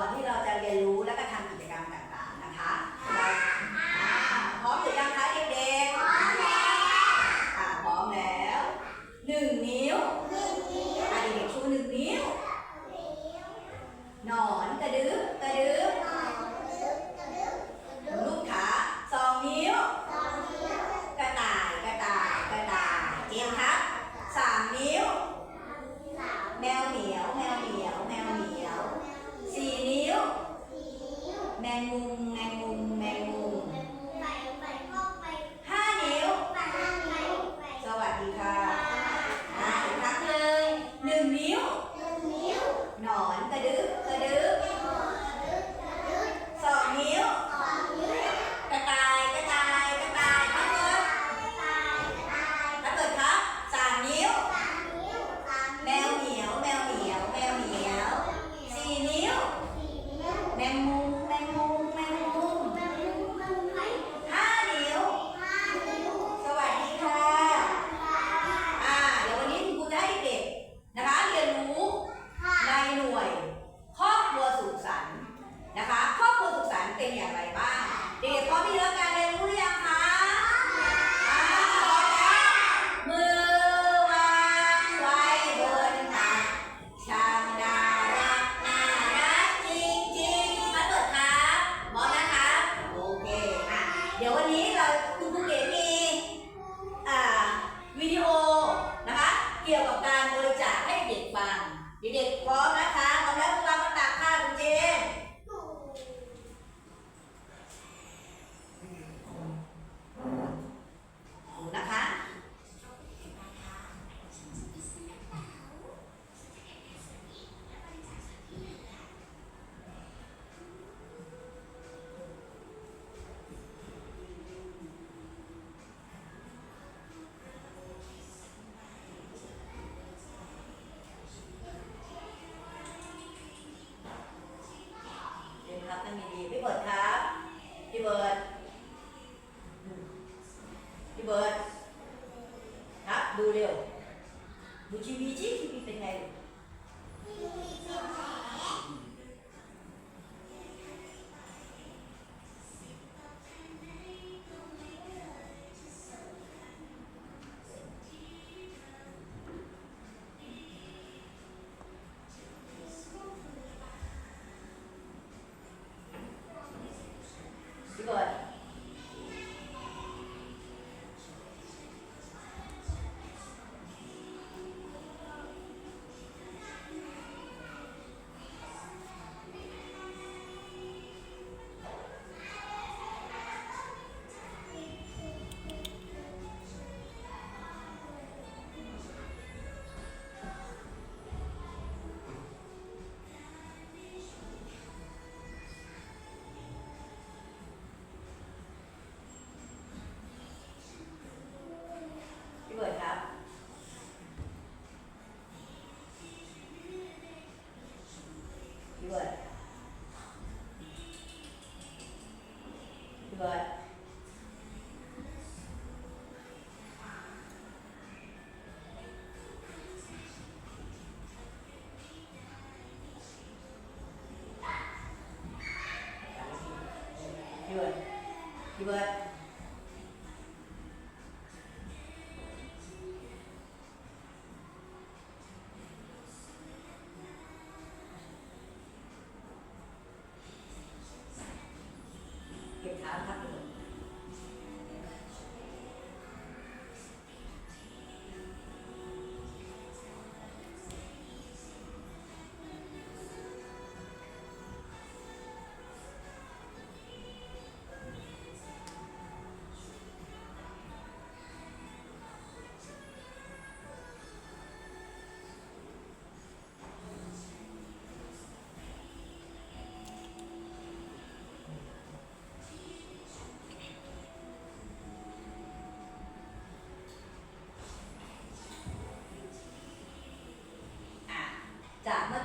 ก่อนที่เราจะเรียนรู้ เกี่ยวกับการบริจาคให้เด็กบางเด็กๆพร้อมนะคะ língua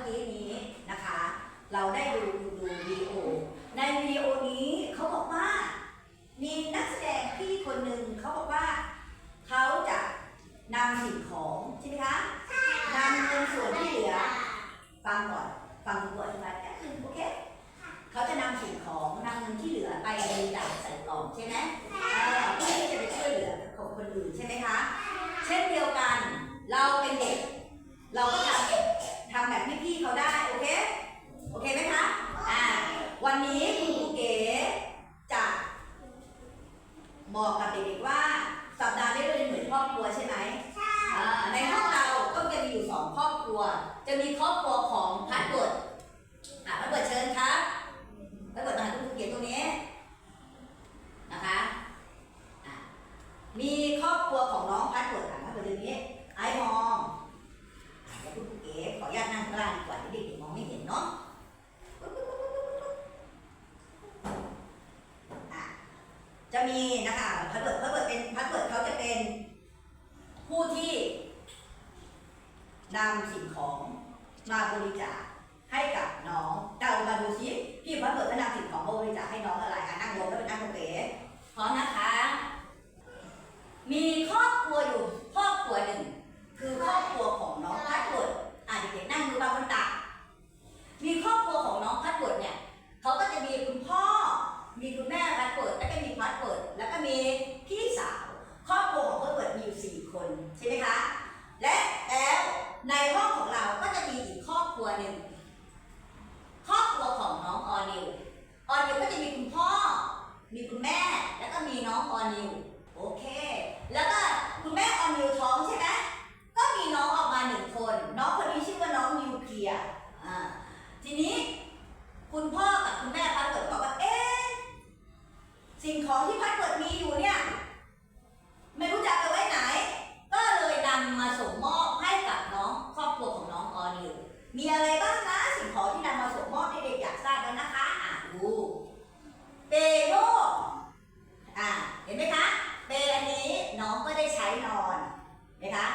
ಕೇಳಿ มีอะไรบ้างนะสิ่งของที่นำมาส่งมอบให้เด็กอยากทราบกันนะคะ อะดูเปโยอ่าเห็นไหมคะ เปอันนี้น้องก็ได้ใช้นอนนะคะ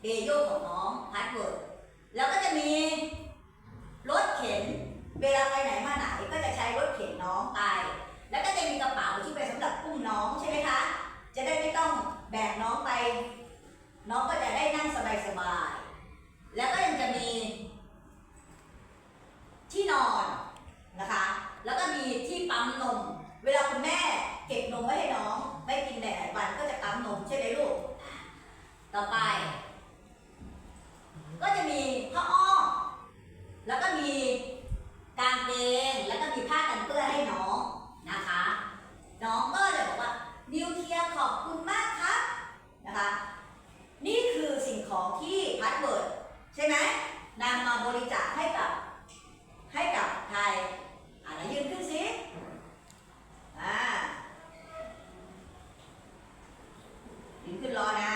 เปโยของน้องพาร์ทเวิร์ดแล้วก็จะมีรถเข็น เวลาไปไหนมาไหนก็จะใช้รถเข็นน้องไป แล้วก็จะมีกระเป๋าที่เป็นสำหรับอุ้มน้องใช่ไหมคะ จะได้ไม่ต้องแบกน้องไป น้องก็จะได้นั่งสบายๆ แล้วก็ยังจะมี ที่นอนนะคะ แล้วก็มีที่ปั๊มนม เวลาคุณแม่เก็บนมไว้ให้น้อง ไม่กินแดดวันก็จะปั๊มนมใช่ไหมลูก ต่อไป ก็จะมีผ้าอ้อมแล้วก็มีกางเกงแล้วก็มีผ้ากันเปื้อนให้น้องนะคะ น้องก็จะบอกว่านิวเทียขอบคุณมากครับนะคะ นี่คือสิ่งของที่พัดเวิร์ดใช่ไหมนำมาบริจาคให้กับ ให้กับใครอ่ะไหนยืนขึ้นสิอ่ายืนขึ้นรอนะ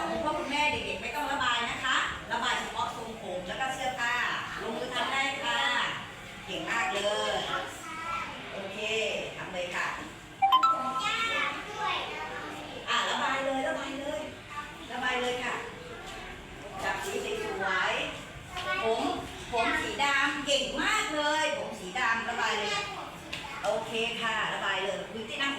ของคุณพ่อคุณแม่เด็กๆไม่ต้องระบายนะคะ ระบายเฉพาะทรงผมแล้วก็เสื้อผ้าลงมือทำได้ค่ะ เก่งมากเลย โอเคทำเลยค่ะาเลยค่ะจับสีสวยผมผมสีดำเก่งมากเลย ผมสีดำระบายเลย โอเคค่ะ ระบายเลยคุณที่นั่ง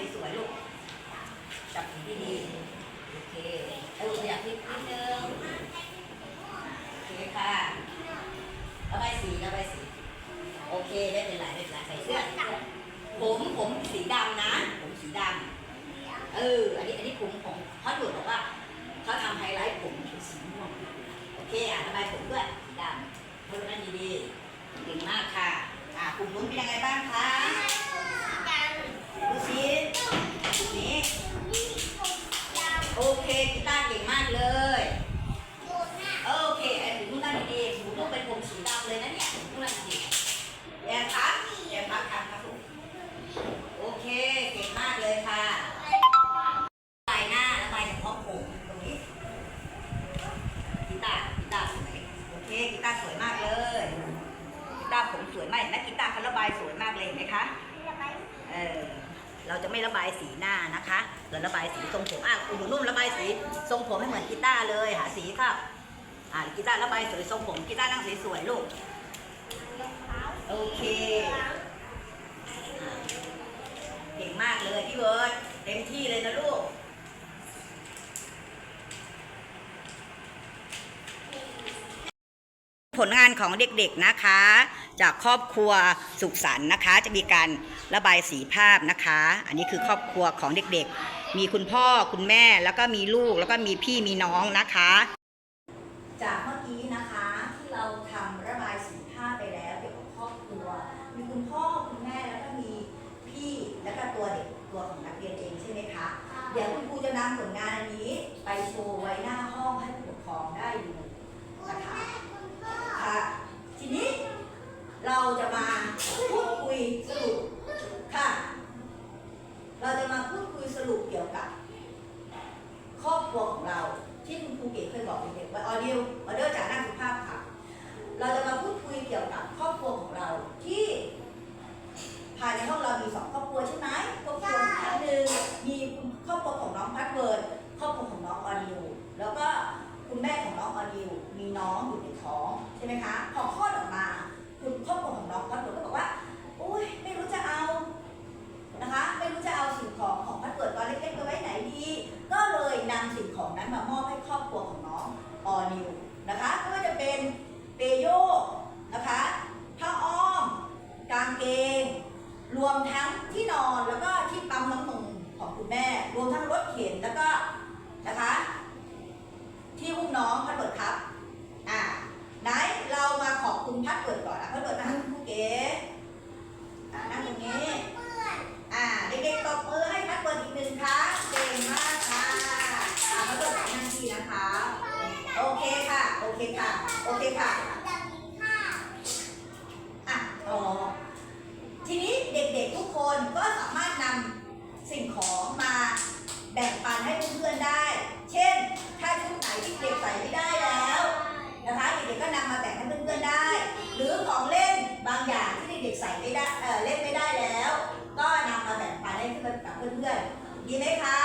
ไม่เป็นไรไม่เป็นไรใส่เสื้อผมผมสีดำนะ ผมสีดำเออ อันนี้อันนี้ผมของเขาตรวจบอกว่าเขาทำไฮไลท์ผมสีม่วงโอเคอะระบายผมด้วยสีดำเพราะนั้นดีๆเก่งมากค่ะ อะกลุ่มนู้นเป็นยังไงบ้างคะ สวยมากเลยกีตาร์ผมสวยมากเห็นไหมกีตาร์เขาระบายสวยมากเลยเห็นไหมคะเออเราจะไม่ระบายสีหน้านะคะ เราระบายสีทรงผมอะคุณหนูนุ่มระบายสีทรงผมให้เหมือนกีตาร์เลยหาสีครับอ่ากีตาร์ระบายสวยทรงผมกีตาร์นั่งสวยๆลูกโอเคเก่งมากเลยพี่เบิร์ดเต็มที่เลยนะลูก ผลงานของเด็กๆนะคะ จากครอบครัวสุขสันต์นะคะ จะมีการระบายสีภาพนะคะ อันนี้คือครอบครัวของเด็กๆ มีคุณพ่อคุณแม่แล้วก็มีลูกแล้วก็มีพี่มีน้องนะคะ จากเมื่อกี้นะคะที่เราทำระบายสีผ้าไปแล้วเกี่ยวกับครอบครัว มีคุณพ่อคุณแม่แล้วก็มีพี่แล้วก็ตัวเด็กตัวของนักเรียนเองใช่ไหมคะเดี๋ยวคุณครูจะนำผลงานอันนี้ ไปโชว์ไว้หน้าห้องให้ผู้ปกครองได้ดูนะคะค่ะทีนี้ เราจะมาพูดคุยสรุปค่ะ เราจะมาพูดคุยสรุปเกี่ยวกับ ครอบครัวของเราที่คุณครูเก๋เคยบอกเด็กๆว่าออดิวออเดอร์จากนักสุภาพค่ะ เราจะมาพูดคุยเกี่ยวกับครอบครัวของเราที่ภายในห้องเรามีสองครอบครัวใช่ไหมครอบครัวท่านหนึ่งมีครอบครัวของน้องพัดเวิร์ดครอบครัวของน้องออดิวแล้วก็คุณแม่ของน้องออดิวมีน้องอยู่ในท้องใช่ไหมคะพอคลอ ของนั้นมามอบให้ครอบครัวของน้องออนิวนะคะก็จะเป็นเปโยนะคะผ้าอ้อม กางเกง รวมทั้งที่นอนแล้วก็ที่ปั๊มน้ำนมของคุณแม่ รวมทั้งรถเข็นแล้วก็นะคะ ที่อุ้มน้องพัดเวิร์ดครับอ่าไหนเรามาขอบคุณพัดเวิร์ดก่อนนะพัดเวิร์ดนะคุณเก๋อ่านั่งตรงนี้ อ่าเด็กๆตบมือให้พัดเปิดอีกหนึ่งครั้งเก่งมากค่ะอ่าพัดเปิดหน้าที่นะคะ โอเคค่ะ โอเคค่ะ โอเคค่ะอะต่อทีนี้เด็กๆทุกคนก็สามารถนำสิ่งของมาแบ่งปันให้เพื่อนๆได้ เช่น ถ้าชุดไหนที่เด็กใส่ไม่ได้แล้วนะคะเด็กๆก็นำมาแบ่งให้เพื่อนๆได้ หรือของเล่นบางอย่างที่เด็กๆใส่ไม่ได้เออเล่นไม่ได้แล้ว ก็นำมาแบ่งปันให้เพื่อนกับเพื่อนๆดีไหมคะ